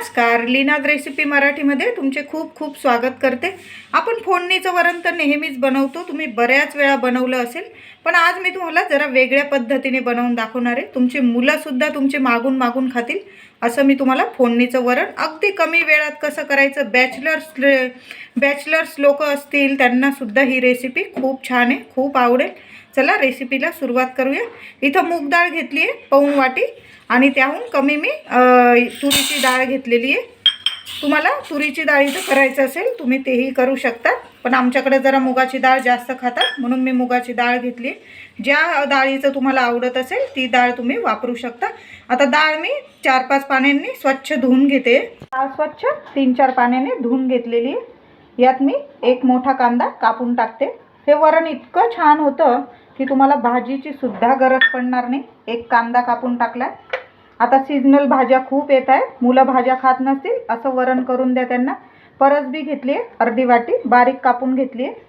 नमस्कार. लीनाद रेसिपी मराठीमध्ये तुमचे खूप खूप स्वागत करते. आपण फोडणीचं वरण तर नेहमीच बनवतो. तुम्ही बऱ्याच वेळा बनवलं असेल पण आज मी तुम्हाला जरा वेगळ्या पद्धतीने बनवून दाखवणार आहे. तुमची मुलंसुद्धा तुमचे मागून मागून खातील. असं मी तुम्हाला फोडणीचं वरण अगदी कमी वेळात कसं करायचं? बॅचलर्स बॅचलर्स लोक असतील त्यांनासुद्धा ही रेसिपी खूप छान आहे खूप आवडेल. चला रेसिपीला सुरुवात करूया. इथं मूग डाळ घेतली आहे पाऊन वाटी. आणि त्याहून कमी मी तुरीची डाळ घेतलेली आहे तुम्हाला तुरीची डाळीचं करायचं असेल तुम्ही तेही करू शकता. पण आमच्याकडे जरा मुगाची डाळ जास्त खातात म्हणून मी मुगाची डाळ घेतली. ज्या डाळीचं तुम्हाला आवडत असेल ती डाळ तुम्ही वापरू शकता. आता डाळ मी चार पाच पाण्याने स्वच्छ धुवून घेते. डाळ स्वच्छ तीन चार पाण्याने धुवून घेतलेली आहे. यात मी एक मोठा कांदा कापून टाकते. हे वरण इतकं छान होतं की तुम्हाला भाजीची सुद्धा गरज पडणार नाही. एक कांदा कापून टाकला आता सीजनल भाज्या खूप येत आहेत. मुलं भाज्या खात नसतील असं वरण करून द्या त्यांना. परसबी घेतली आहे अर्धी वाटी. बारीक कापून घेतली आहे.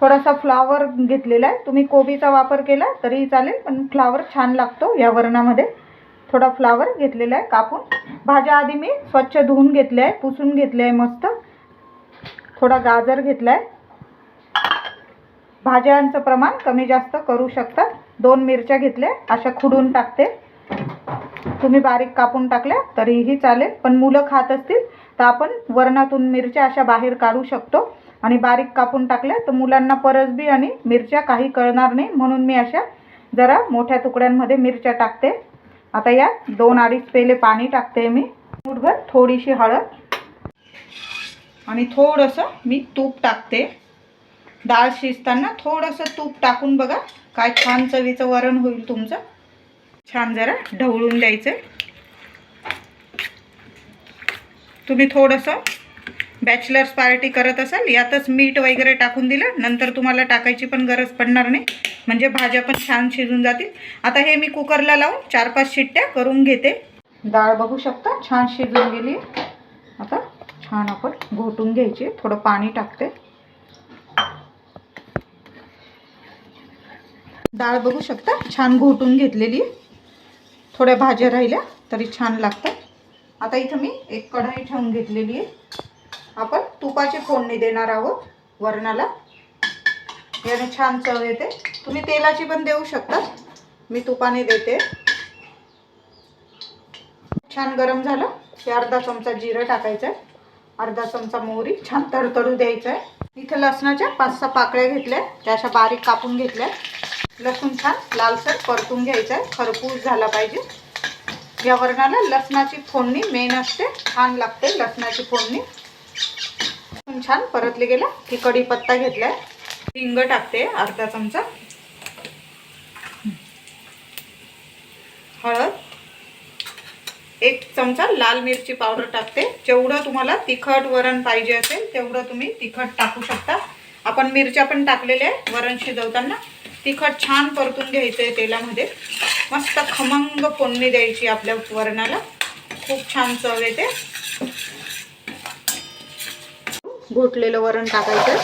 थोडासा फ्लावर घेतलेला आहे. तुम्ही कोबीचा वापर केला तरीही चालेल पण फ्लावर छान लागतो या वरणामध्ये. थोडा फ्लावर घेतलेला आहे कापून. भाज्या आधी मी स्वच्छ धुवून घेतल्या आहे पुसून घेतले आहे मस्त. थोडा गाजर घेतला आहे. भाज्यांचं प्रमाण कमी जास्त करू शकतात दोन मिरच्या घेतल्या अशा खुडून टाकते. तुम्ही बारीक कापून टाकल्या तरीही चालेल. पण मुलं खात असतील तर आपण वरणातून मिरच्या अशा बाहेर काढू शकतो. आणि बारीक कापून टाकल्या तर मुलांना परसबी आणि मिरच्या काही कळणार नाही. म्हणून मी अशा जरा मोठ्या तुकड्यांमध्ये मिरच्या टाकते. आता यात दोन अडीच पेले पाणी टाकते मी. मुठभर थोडीशी हळद. आणि थोडंसं मी तूप टाकते. डाळ शिजताना थोडंसं तूप टाकून बघा काय छान चवीचं वरण होईल तुमचं. छान जरा ढवळून द्यायचं तुम्ही थोडंसं बॅचलर्स पार्टी करत असाल यातच मीठ वगैरे टाकून दिलं नंतर तुम्हाला टाकायची पण गरज पडणार नाही. म्हणजे भाज्या पण छान शिजून जातील. आता हे मी कुकरला लावून चार पाच शिट्ट्या करून घेते. डाळ बघू शकता छान शिजून गेली. आता छान आपण घोटून घ्यायची. थोडं पाणी टाकते. डाळ बघू शकता छान घोटून घेतलेली. आहे थोड्या भाज्या राहिल्या तरी छान लागतात. आता इथं मी एक कढाई ठेवून घेतलेली आहे. आपण तुपाची फोडणी देणार आहोत वरणाला. याने छान चव येते. तुम्ही तेलाची पण देऊ शकता. मी तुपाने देते. छान गरम झालं. की अर्धा चमचा जिरं टाकायचं आहे अर्धा चमचा मोहरी. छान तडतडू द्यायचं आहे इथं लसणाच्या पाच सहा पाकळ्या घेतल्या. त्या अशा बारीक कापून घेतल्या. लसूण छान लालसर परतून घ्यायचं आहे खरपूस झाला पाहिजे. या वरणाला लसणाची फोडणी मेन असते. छान लागते लसणाची फोडणी. लसूण छान परतले गेला. की कढीपत्ता घेतलाय. हिंग टाकते अर्धा चमचा. हळद. एक चमचा लाल मिरची पावडर टाकते. जेवढं तुम्हाला तिखट वरण पाहिजे असेल तेवढं तुम्ही तिखट टाकू शकता. आपण मिरच्या पण टाकलेल्या आहे वरण शिजवताना. तिखट छान परतून घ्यायचं आहे तेलामध्ये. मस्त खमंग फोडणी द्यायची आपल्या वरणाला. खूप छान चव येते. घोटलेलं वरण टाकायचं.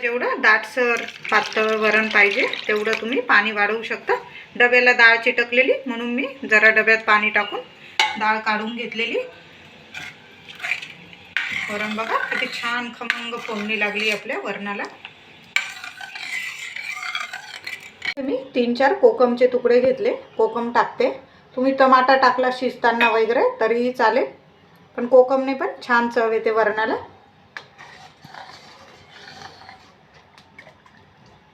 जेवढं दाटसर पातळ वरण पाहिजे तेवढं तुम्ही पाणी वाढवू शकता. डब्याला डाळ चिटकलेली म्हणून मी जरा डब्यात पाणी टाकून डाळ काढून घेतलेली. वरण बघा किती छान खमंग फोडणी लागली आपल्या वरणाला मी तीन चार कोकमचे तुकडे घेतले. कोकम टाकते. तुम्ही टमाटा टाकला शिजताना वगैरे तरीही चालेल. पण कोकमने पण छान चव येते वरणाला.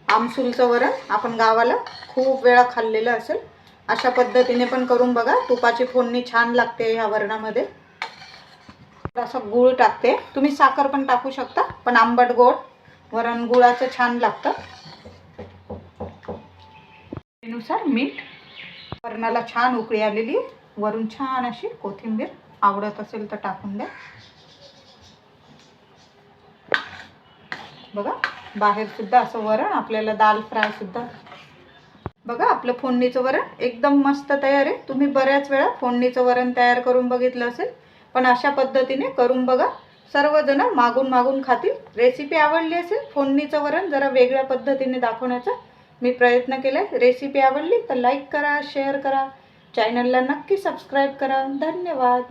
आमसूलचं वरण आपण गावाला खूप वेळा खाल्लेलं असेल. अशा पद्धतीने पण करून बघा. तुपाची फोडणी छान लागते ह्या वरणामध्ये. असं गूळ टाकते. तुम्ही साखर पण टाकू शकता पण आंबट गोड. वरण गुळाचं छान लागतं. नुसार मीठ. वरणाला छान उकळी आलेली. वरून छान अशी कोथिंबीर आवडत असेल तर टाकून द्या. बघा बाहेर सुद्धा असं वरण आपल्याला दाल फ्राय सुद्धा. बघा आपलं फोडणीचं वरण एकदम मस्त तयार आहे. तुम्ही बऱ्याच वेळा फोडणीचं वरण तयार करून बघितलं असेल पण अशा पद्धतीने करून बघा. सर्वजण मागून मागून खातील. रेसिपी आवडली असेल फोडणीचं वरण जरा वेगळ्या पद्धतीने दाखवण्याचा मी प्रयत्न केला. रेसिपी आवडली तर लाईक करा शेअर करा. चॅनलला नक्की सबस्क्राईब करा. धन्यवाद.